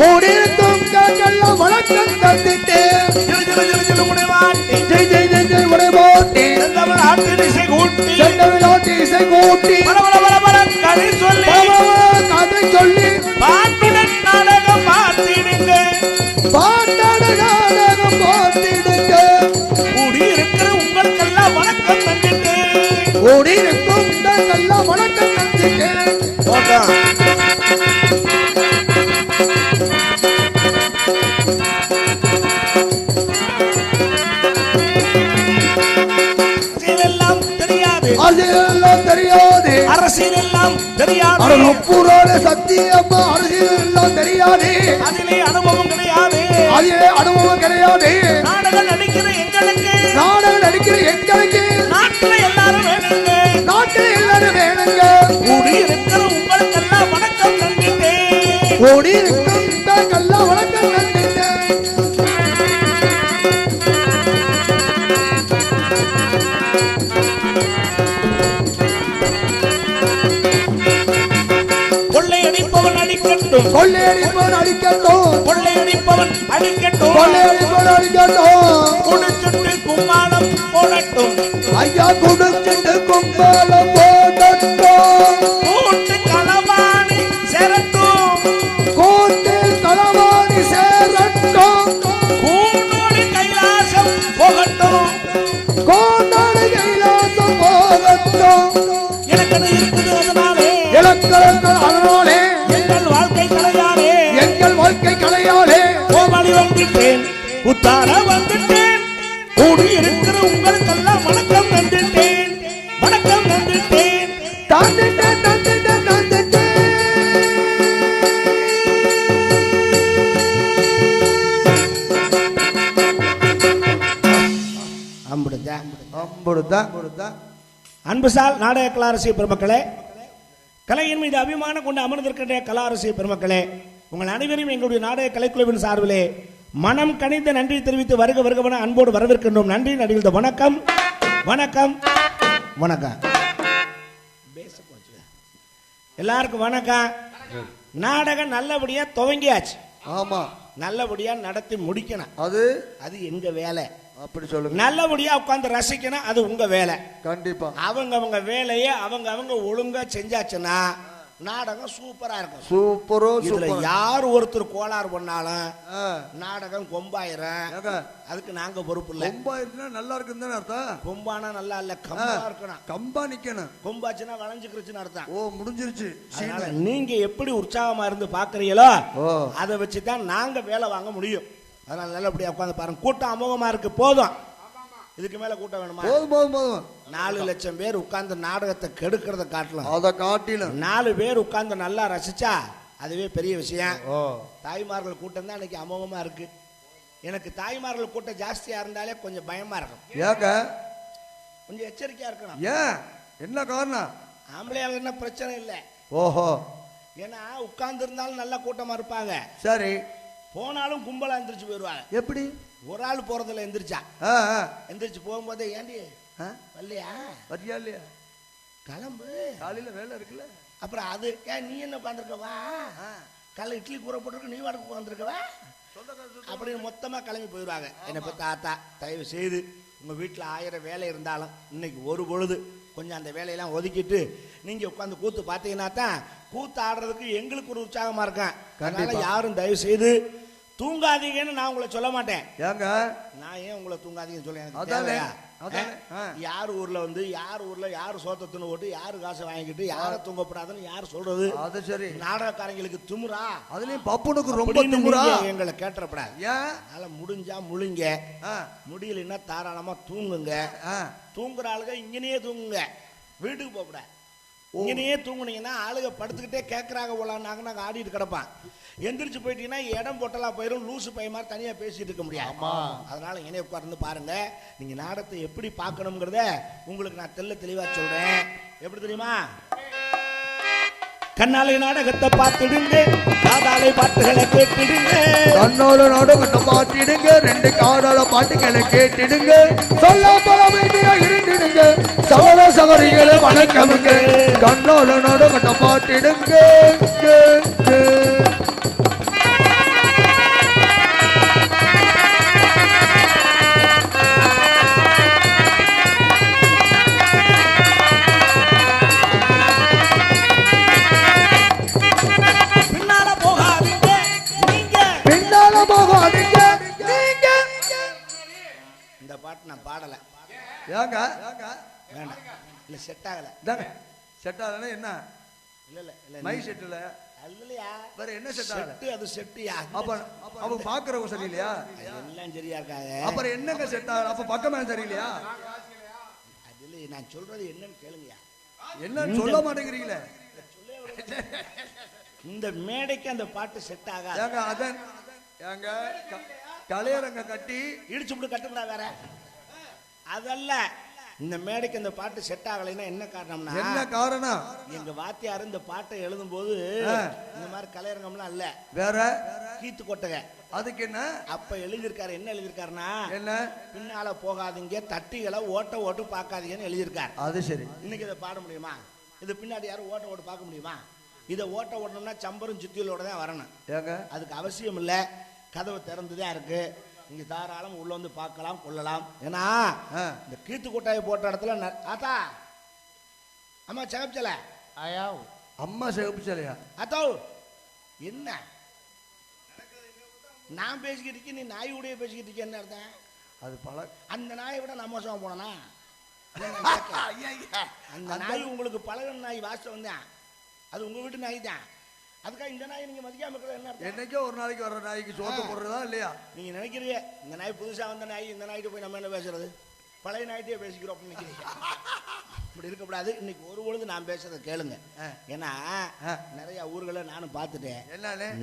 கூடியிருக்கும் வணக்கம் தந்திட்டேன் ஜெய் ஜெய் ஜெய் ஜெய் உடை போட்டி இசை கூட்டி கதை சொல்லி கதை சொல்லி பாட்டுடன் நாடகம் பார்த்திடுங்க நாடகம் கூடியிருக்கிற உங்களுக்கெல்லாம் வணக்கம் கூடியிருக்கும் வணக்கம் தந்திட்டேன் அரசியலெல்லாம் தெரியாது. அரசியல் தெரியாது. அரசியலெல்லாம் தெரியாது. அட முப்பூரோட சத்தியம்மா அரசியல் எல்லாம் தெரியாது. அதிலே அனுபவம் கிடையாது. அதிலே அனுபவம் கிடையாது. நாடகம் நடிக்கிற எங்களுக்கு. நாடகம் நடிக்கிற எங்களுக்கு. நாட்டுல நாட்டில் எல்லாரும் வேணுங்க. கூடியிருக்கிற உங்களுக்கெல்லாம் வணக்கம் நன்றிட்டேன் கூடி இருக்கும் காக்கெல்லாம் வணக்கம் தந்திட்டேன் அடிக்கட்டும் கொள்ளையடிப்பவன் அடிக்கட்டும். கொள்ளையடிப்பவன் அடிக்கட்டும். கொள்ளையடிப்பவன் அடிக்கட்டும். குடிச்சுட்டு கும்மாளம் போடட்டும். ஐயா குடிச்சிட்டு கும்பலம் போடட்டும். கூட்டு களவாணி சேரட்டும். கோட்டில் களவாணி சேரட்டும். கூண்டோடி கைலாசம் போகட்டும். கோட்டாடு கைலாசம் போகட்டும். எனக்கு இருக்குது அதனாலே இலக்கணங்கள் அதனாலே வந்துட்டேன் புத்தார வந்துட்டேன். கூடி இருக்கிற உங்களுக்கெல்லாம் வணக்கம் நன்றிட்டேன். வணக்கம் நன்றிட்டேன். தந்துட்டேன் தந்துட்டேன் தந்துட்டேன். அம்பிடுதான் அம்புடுதான் அம்புடுதான் அன்புசால் நாடக கலாரசிய பெருமக்களே கலையின் மீது அபிமானம் கொண்டு அமர்ந்திருக்கின்ற கலாரசிய பெருமக்களே உங்கள் அனைவரையும் எங்களுடைய நாடக கலைக்குழுவின் சார்பிலே மனம் கனிந்த நன்றி தெரிவித்து வருக வருகவன அன்போடு வரவேற்கின்றோம். நன்றி நடிகழ்ந்த வணக்கம். வணக்கம். வணக்கம். எல்லாருக்கும் வணக்கம். நாடகம் நல்லபடியா துவங்கியாச்சு. ஆமா. நல்லபடியா நடத்தி முடிக்கணும். அது? அது எங்க வேலை? அப்படி சொல்லுங்க. நல்லபடியா உட்கார்ந்து ரசிக்கணும் அது உங்க வேலை. கண்டிப்பா. அவங்க அவங்க வேலையை அவங்க அவங்க ஒழுங்கா செஞ்சாச்சுன்னா நாடகம் சூப்பரா இருக்கும். சூப்பரோ இதுல யார் ஒருத்தர் கோளாறு பண்ணாலும் நாடகம் கொம்பாயிரம். அதுக்கு நாங்க பொறுப்பு இல்ல. கொம்பா இருக்குன்னா நல்லா இருக்குன்னு தானே அர்த்தம்? கொம்பானா நல்லா இல்ல கம்பா இருக்கணும். கம்பா நிக்கணும். கொம்பாச்சுன்னா வளைஞ்சுக்கிருச்சுன்னு அர்த்தம். ஓ முடிஞ்சிருச்சு. நீங்க எப்படி உற்சாகமா இருந்து பாக்குறீங்களோ அதை வச்சு தான் நாங்க வேலை வாங்க முடியும். அதனால நல்லபடியா உட்காந்து பாருங்க. கூட்டம் அமோகமா இருக்கு போதும். இதுக்கு மேல கூட்டம் வேணுமா? போதும் போதும் போதும். நாலு லட்சம் பேர் உட்கார்ந்து நாடகத்தை கெடுக்கிறத காட்டலாம். அத காட்டிலும். நாலு பேர் உட்கார்ந்து நல்லா ரசிச்சா அதுவே பெரிய விஷயம். ஓ. தாய்மார்கள் கூட்டம் தான் இன்னைக்கு அமோகமா இருக்கு. எனக்கு தாய்மார்கள் கூட்டம் ஜாஸ்தியா இருந்தாலே கொஞ்சம் பயமா இருக்கும். ஏங்க? கொஞ்சம் எச்சரிக்கையா இருக்கணும். ஏன்? என்ன காரணம்? ஆம்பளையால என்ன பிரச்சனை இல்லை. ஓஹோ. ஏன்னா உட்கார்ந்து இருந்தாலும் நல்லா கூட்டமா இருப்பாங்க. சரி. போனாலும் கும்பலா எந்திரிச்சு போயிடுவாங்க எப்படி? ஒரு ஆள் போறதுல எந்திரிச்சா. எந்திரிச்சு போகும்போதே ஏண்டி வரலையா? வரியா இல்லையா? கிளம்பு. காலையில வேலை இருக்குல்ல? அப்புறம் அது ஏன் நீ என்ன உட்காந்துருக்க வா. காலைல இட்லி கூற போட்டுருக்கு நீ வாடகை உட்காந்துருக்க வா. அப்படின்னு மொத்தமா கிளம்பி போயிடுவாங்க. என்னை பத்தி தாத்தா தயவு செய்து உங்க வீட்டுல ஆயிரம் வேலை இருந்தாலும் இன்னைக்கு ஒரு பொழுது கொஞ்சம் அந்த வேலையெல்லாம் ஒதுக்கிட்டு நீங்க உட்காந்து கூத்து பார்த்தீங்கன்னா தான் கூத்து ஆடுறதுக்கு எங்களுக்கு ஒரு உற்சாகமா இருக்கும் அதனால. யாரும் தயவு செய்து தூங்காதீங்கன்னு நான் உங்களை சொல்ல மாட்டேன். ஏங்க? நான் ஏன் உங்களை தூங்காதீங்கன்னு சொல்ல எனக்கு தேவையா? யார் ஊர்ல வந்து யார் ஊர்ல யார் சோத்த துணு ஓட்டு யார் காசை வாங்கிட்டு யாரை தூங்கப்படாதுன்னு யார் சொல்றது? அது சரி. நாடகக்காரங்களுக்கு துமுறா? அதுலயும் பப்புனுக்கு ரொம்ப நீங்க எங்களை கேட்டப்படாது அதனால முடிஞ்சா முழுங்க. முடியலன்னா தாராளமா தூங்குங்க. தூங்குற ஆளுங்க இங்கனையே தூங்குங்க. வீட்டுக்கு போகக்கூடாது. இங்கனையே தூங்குனீங்கன்னா ஆளுங்க படுத்துக்கிட்டே கேட்கறாங்க போலான்னாங்க நாங்க ஆடிட்டு கிடப்பான் எந்திரிச்சு போயிட்டீங்கன்னா இடம் போட்டலாம் போயிடும் லூசு பையன் மாதிரி தனியா பேசிட்டு இருக்க முடியாது. அதனால இங்கே உட்கார்ந்து பாருங்க நீங்க நாடகத்தை எப்படி பார்க்கணுங்கிறத உங்களுக்கு நான் தெல்ல தெளிவா சொல்றேன். எப்படி தெரியுமா? கண்ணாலை நாடகத்தை பார்த்துடுங்க காதாலை பாட்டுகளை கேட்டுடுங்க. தன்னோட நாடகத்தை மாத்திடுங்க ரெண்டு காதால பாட்டுகளை கேட்டுடுங்க. சொல்ல பழமையா இருந்துடுங்க. சவர சவரிகளை வணக்கமுங்க. கண்ணோட நாடகத்தை மாத்திடுங்க ஆகல இதாங்க செட் ஆகலன்னா என்ன? இல்ல இல்ல இல்ல மை செட்டில் அல்லையா? வேற என்ன செட் செட்டு அது செட்டுயா அப்ப அப்ப பாக்குறவங்க சரியில்லையா? எல்லாம் சரியா இருக்காங்க அப்புறம் என்னங்க செட் ஆகல? அப்ப பக்கமே சரியில்லையா? அதுல நான் சொல்றது என்னன்னு கேளுங்கயா என்னன்னு சொல்ல மாட்டேங்கிறீங்களே. இந்த மேடைக்கு அந்த பாட்டு செட் ஆகாது. ஏங்க அதன் ஏங்க க- கலையரங்க கட்டி இடிச்சு விட்டு கட்டுங்களா வேற. அதல்ல இந்த மேடைக்கு அந்த பாட்டு செட் ஆகலைன்னா என்ன காரணம்னா என்ன காரணம்? எங்க வாத்தியார் இந்த பாட்டை எழுதும் போது. இந்த மாதிரி கலையரங்கம்லாம் இல்ல வேற? கீத்து கொட்டக. அதுக்கு என்ன? அப்ப எழுதியிருக்காரு என்ன எழுதியிருக்காருன்னா என்ன? பின்னால போகாதீங்க தட்டிகளை ஓட்ட ஓட்டு பார்க்காதீங்கன்னு எழுதியிருக்காரு. அது சரி. இன்னைக்கு இதை பாட முடியுமா? இது பின்னாடி யாரும் ஓட்ட ஓட்டு பார்க்க முடியுமா? இதை ஓட்ட ஓட்டணும்னா சம்பரும் சுத்தியலோட தான் வரணும். ஏங்க? அதுக்கு அவசியம் இல்லை. கதவு திறந்துதான் இருக்கு. நீங்க தாராளம் உள்ள வந்து பார்க்கலாம் கொள்ளலாம். ஏன்னா ஆ. இந்த கீத்து கொட்டாயை போட்ட இடத்துல ந- ஆத்தா அம்மா சகப்சல ஆயா. அம்மா சிவப்பு சிலையா அத்தோ என்ன? நான் பேசிக்கிட்டு இருக்கேன், நீ நாய் உடைய பேசிக்கிட்டு இருக்க என்ன அர்த்தம்? அது பல அந்த நாயை விட நான் மோசமா போனா அந்த நாய் உங்களுக்கு பழகின நாய் வாசம் வந்தேன் அது உங்க வீட்டு நாய் தான். அதுக்காக இந்த நாயை நீங்க மதிக்காம இருக்கிறது என்ன என்னைக்கோ ஒரு நாளைக்கு வர்ற நாய்க்கு சோத்த போடுறதா இல்லையா? நீங்க நினைக்கிறீங்க இந்த நாய் புதுசா வந்த நாய் இந்த நாய்கிட்ட போய் நம்ம என்ன பேசுறது? பழைய நாய்கிட்டே பேசிக்கிறோம் அப்படின்னு நினைக்கிறீங்க இப்படி இருக்கக்கூடாது. இன்னைக்கு ஒரு பொழுது நான் பேசுறதை கேளுங்க. ஏன்னா. நிறைய ஊர்களை நானும் பார்த்துட்டேன்.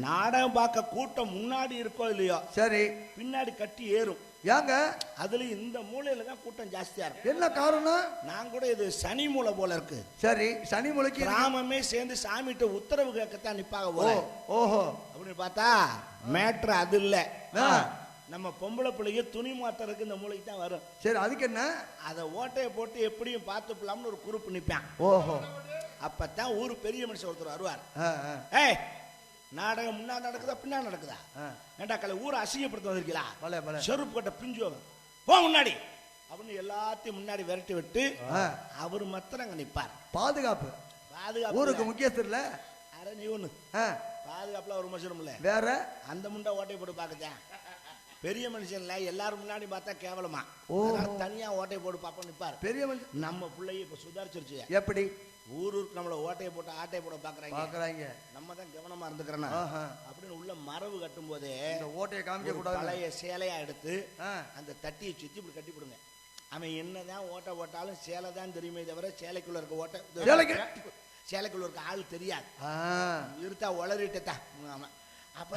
நாடகம் பார்க்க கூட்டம் முன்னாடி இருக்கோ இல்லையோ சரி. பின்னாடி கட்டி ஏறும். ஏங்க அதுல இந்த மூலையில தான் கூட்டம் ஜாஸ்தியா இருக்கும் என்ன காரணம்? நான் கூட இது சனி மூலை போல இருக்கு. சரி சனி முளைக்கு கிராமமே சேர்ந்து சாமிகிட்ட உத்தரவு கேட்கத்தான் நிப்பாங்க ஓ போல ஓஹோ. அப்படின்னு பார்த்தா மேட்ரு அது இல்ல. நம்ம பொம்பளை பிள்ளைங்க துணி மாத்துறதுக்கு இந்த மூளைக்கு தான் வரும். சரி அதுக்கு என்ன? அதை ஓட்டையை போட்டு எப்படியும் பார்த்துப்பலாம்னு ஒரு குரூப் நிற்பான் ஓஹோ. அப்பதான் ஊர் பெரிய மனுஷன் ஒருத்தர் வருவார். ஏய் நாடகம் முன்னாடி நடக்குதா பின்னாடி நடக்குதா? ஆ. ஏண்டா கலை ஊரை அசிங்கப்படுத்த வந்திருக்கீங்களா. செருப்பு கட்ட பிஞ்சு. போ முன்னாடி. அப்படின்னு எல்லாத்தையும் முன்னாடி விரட்டி விட்டு. அவர் மாத்திரம் அங்க நிப்பார். பாதுகாப்பு. பாதுகாப்பு ஊருக்கு. முக்கியஸ்தர் இல்ல? அரை நீ ஆ, பாதுகாப்புல ஒரு மனுஷனும் இல்ல. வேற? அந்த முண்டை ஓட்டை போட்டு பார்க்கத்தான் பெரிய மனுஷன்ல எல்லாரும் முன்னாடி பார்த்தா கேவலமா. தனியா ஓட்டை போட்டு பாப்பா நிப்பார். பெரிய மனுஷன். நம்ம பிள்ளைய இப்ப சுதாரிச்சிருச்சு எப்படி? ஊருக்கு நம்மள ஓட்டையை போட்டு ஆட்டையை போட பாக்குறாங்க. பாக்குறாங்க. நம்ம தான் கவனமா இருந்துக்கிறோம். அப்படின்னு உள்ள மரபு கட்டும் போதே இந்த ஓட்டையை காமிக்க கூடாது பழைய சேலையா எடுத்து. அந்த தட்டியை சுத்தி இப்படி கட்டி போடுங்க அவன் என்னதான் ஓட்ட போட்டாலும் சேலை தான் தெரியுமே தவிர சேலைக்குள்ள இருக்க ஓட்ட சேலைக்கு? சேலைக்குள்ள இருக்க ஆள் தெரியாது. இருத்தா உளறிட்டு தான் ஆமா அப்ப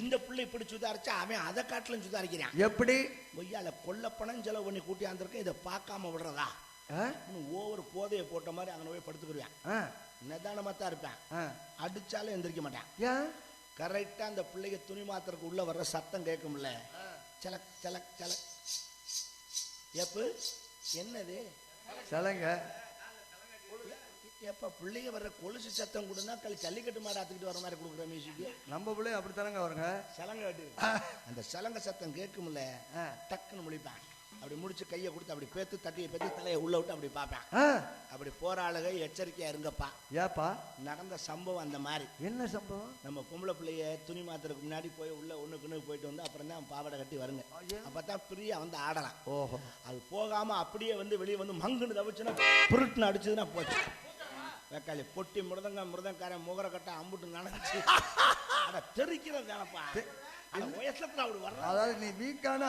இந்த பிள்ளை இப்படி சுதாரிச்சா அவன் அதை காட்டிலும் சுதாரிக்கிறான். எப்படி? ஒய்யால கொல்ல பணம் செலவு பண்ணி கூட்டியாந்துருக்க இதை பார்க்காம விடுறதா? ஒவ்வொரு போதையை போட்ட மாதிரி அங்கே போய் படுத்துக்கிடுவேன் ஆ, நிதானமா தான் இருப்பேன். ஆ. அடிச்சாலும் எந்திரிக்க மாட்டேன். ஏன் கரெக்டா அந்த பிள்ளைக்கு துணி மாத்திரக்கு உள்ள வர்ற சத்தம் கேட்கும்ல சலக் சலக் சலக். எப்ப? என்னது? சிலைங்க. எப்ப பிள்ளைங்க வர்ற கொலுசு சத்தம் கொடுனா களி ஜல்லிக்கட்டு மாடு ஆத்துக்கிட்டு வர மாதிரி கொடுக்குற மியூசிக்கு? நம்ம பிள்ளை அப்படித்தானங்க வருங்க? சலங்க அந்த சலங்க சத்தம் கேட்கும்ல. டக்குன்னு முடிப்பேன் அப்படி முடிச்சு கையை கொடுத்து அப்படி பேத்து தட்டியை பேத்து தலையை உள்ள விட்டு அப்படி பார்ப்பேன். அப்படி போற ஆளுக எச்சரிக்கையா இருங்கப்பா. ஏப்பா? நடந்த சம்பவம் அந்த மாதிரி. என்ன சம்பவம்? நம்ம பொம்பளை பிள்ளைய துணி மாத்துறதுக்கு முன்னாடி போய் உள்ள ஒண்ணுக்குன்னு போயிட்டு வந்து அப்புறம் தான் பாவாடை கட்டி வருங்க. அப்பதான் ஃப்ரீயா வந்து ஆடலாம். ஓஹோ. அது போகாம அப்படியே வந்து வெளியே வந்து மங்குன்னு தவிச்சுன்னா புருட்டுன்னு அடிச்சதுன்னா போச்சு. வெக்காளி பொட்டி மிருதங்க மிருதங்காரன் முகர கட்ட அம்புட்டு நினைச்சு அட தெரிக்கிறது தானப்பா வயசுல அப்படி வர்ற. அதாவது நீ வீக்கான?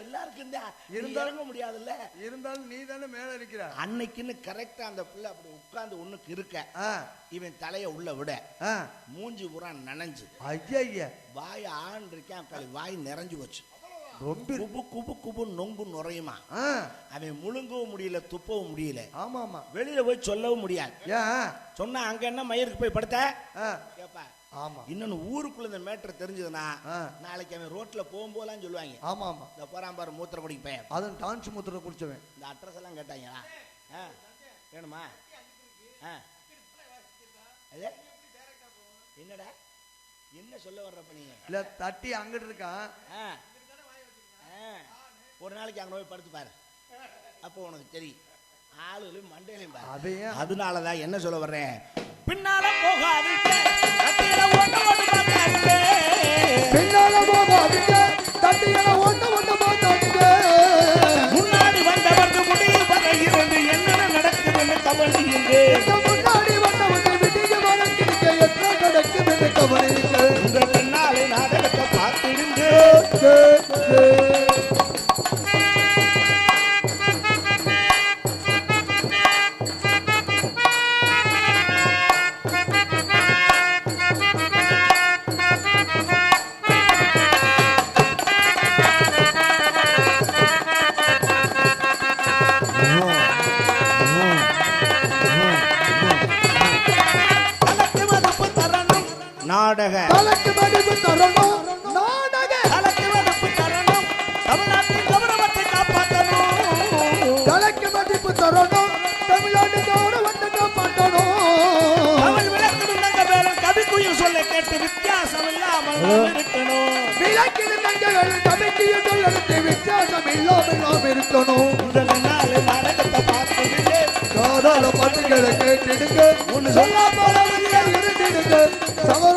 எல்லாருக்கும் தான் இருந்தாலும் முடியாதுல்ல? இருந்தாலும் நீ தானே மேல இருக்கிற. அன்னைக்குன்னு கரெக்டா அந்த பிள்ளை அப்படி உட்கார்ந்து ஒண்ணுக்கு இருக்க. இவன் தலைய உள்ள விட. மூஞ்சி பூரா நனைஞ்சு. ஐயா வாய் ஆண் இருக்கான் வாய் நிறைஞ்சு போச்சு. ரொம்ப குபு குபு குபு நொங்கு நுரையுமா? அவன் முழுங்கவும் முடியல துப்பவும் முடியல. ஆமா ஆமா. வெளியில போய் சொல்லவும் முடியாது. சொன்னா அங்க என்ன மயிருக்கு போய் படுத்த? கேப்பா. ஆமா. இன்னொன்னு ஊருக்குள்ள இந்த மேட்டர் தெரிஞ்சதுன்னா. நாளைக்கு அவன் ரோட்ல போகும்போதெல்லாம் சொல்லுவாங்க. ஆமா ஆமா. இந்த போறான் பாரு மூத்திர குடிக்க பையன். அதுவும் டான்ஸ் முத்திர குடிச்சவன். இந்த அட்ரஸ் எல்லாம் கேட்டாங்களா? வேணுமா? அது? என்னடா? என்ன சொல்ல வர்றப்ப நீங்க இல்ல தட்டி அங்கிட்டு இருக்கான். ஒரு நாளைக்கு அங்க போய் படுத்து பாரு. அப்போ உனக்கு தெரியும். ஆளுகளும் மண்டையிலையும் பாரு. அதையும் அதனாலதான் என்ன சொல்ல வர்றேன்? பின்னால போகாதீங்க. பின்னால போகாதீங்க. நாடக. தலைக்கு மடிப்பு தரணும். நாடக. தனக்கு மதிப்பு தரணும். தமிழ்நாட்டின் கௌரவத்தை காப்பாற்றணும். தலைக்கு மதிப்பு தரணும். தமிழ்நாடு கௌரவத்தை காப்பாற்றணும். தமிழ் விளக்கணும் தங்க பேரும் கவிக்குயில் சொல்ல கேட்டு வித்தியாசம் இல்லாமல் நாம் இருக்கணும் விளக்கிடு தங்கள் தமிழ்ச்சியை சொல்லி வித்தியாசம் இல்லாமல் நாம் இருக்கணும். உங்க பின்னாலே நாடகத்தை பார்த்திருந்து காதால பாட்டுகளை கேட்டிடுங்க. ஒண்ணு சொல்லாம இருந்திடுங்க சமர